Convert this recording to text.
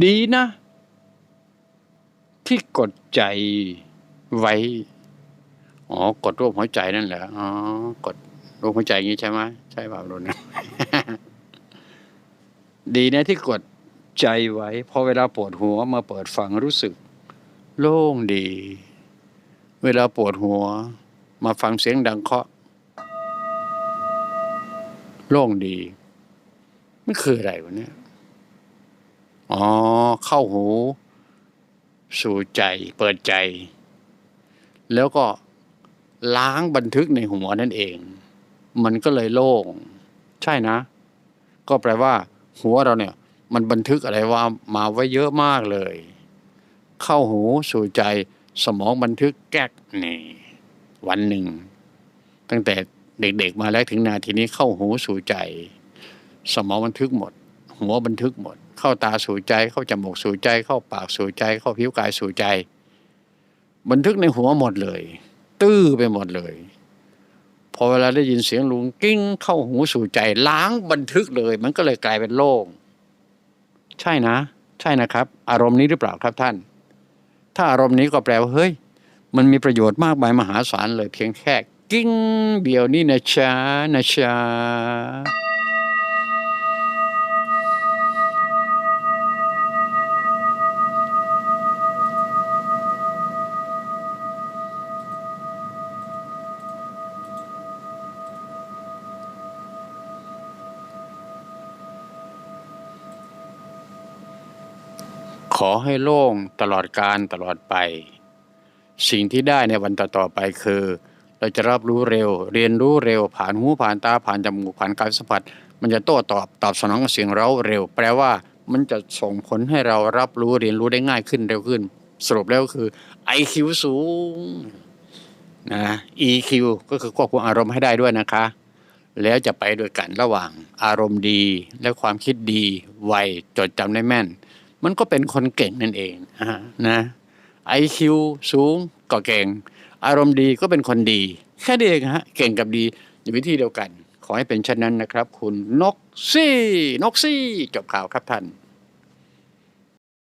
ดีนะ ที่กดใจไว้ อ๋อ กดรูปหัวใจนั่นแหละอ๋อ กดรูปหัวใจอย่างนี้ใช่ไหมใช่เปล่าโดนนะดีนะที่กดใจไว้พอเวลาปวดหัวมาเปิดฟังรู้สึก โล่งดี เวลาปวดหัว มาฟังเสียงดังเคาะ โล่งดีมันคืออะไรวะเนี่ย อ๋อ เข้าหู สู่ใจเปิดใจ แล้วก็ล้างบันทึกในหัวนั่นเอง มันก็เลยโล่ง ใช่นะ ก็แปลว่า หัวเราเนี่ย มันบันทึกอะไรว่ามาไว้เยอะมากเลย เข้าหูสู่ใจสมองบันทึกแก๊กนี่วันหนึ่ง ตั้งแต่เด็กๆมาแล้วถึงนาทีนี้เข้าหูสู่ใจ สมองบันทึกหมด หัวบันทึกหมด เข้าตาสู่ใจเข้าจมูกสู่ใจ เข้าปากสู่ใจ เข้าผิวกายสู่ใจ บันทึกในหัวหมดเลย ตื้อไปหมดเลย พอเวลาได้ยินเสียงลุงกิ้ง เข้าหูสู่ใจ ล้างบันทึกเลย มันก็เลยกลายเป็นโล่งใช่นะ ใช่นะครับ อารมณ์นี้หรือเปล่าครับท่าน ถ้าอารมณ์นี้ก็แปลว่าเฮ้ย มันมีประโยชน์มากมายมหาศาลเลยเพียงแค่กิ้งเดียวนี่นะจ๊ะนะจ๊ะ อให้โล่งตลอดการตลอดไป สิ่งที่ได้ในวันต่อๆไปคือ เราจะรับรู้เร็ว เรียนรู้เร็ว ผ่านหูผ่านตาผ่านจมูกผ่านกายสัมผัส มันจะโต้ตอบตอบสนองเสียงเราเร็ว แปลว่ามันจะส่งผลให้เรารับรู้เรียนรู้ได้ง่ายขึ้นเร็วขึ้น สรุปแล้วก็คือ IQ สูงนะ EQ ก็คือควบคุมอารมณ์ให้ได้ด้วยนะคะ แล้วจะไปด้วยกันระหว่างอารมณ์ดีและความคิดดีไวจดจำได้แม่น มันก็เป็นคนเก่งนั่นเองนะไอคิวสูงก็เก่ง อารมณ์ดีก็เป็นคนดี แค่นี้เองฮะเก่งกับดีอยู่วิธีเดียวกัน ขอให้เป็นเช่นนั้นนะครับ คุณนกซี่ นกซี่ จบข่าวครับท่าน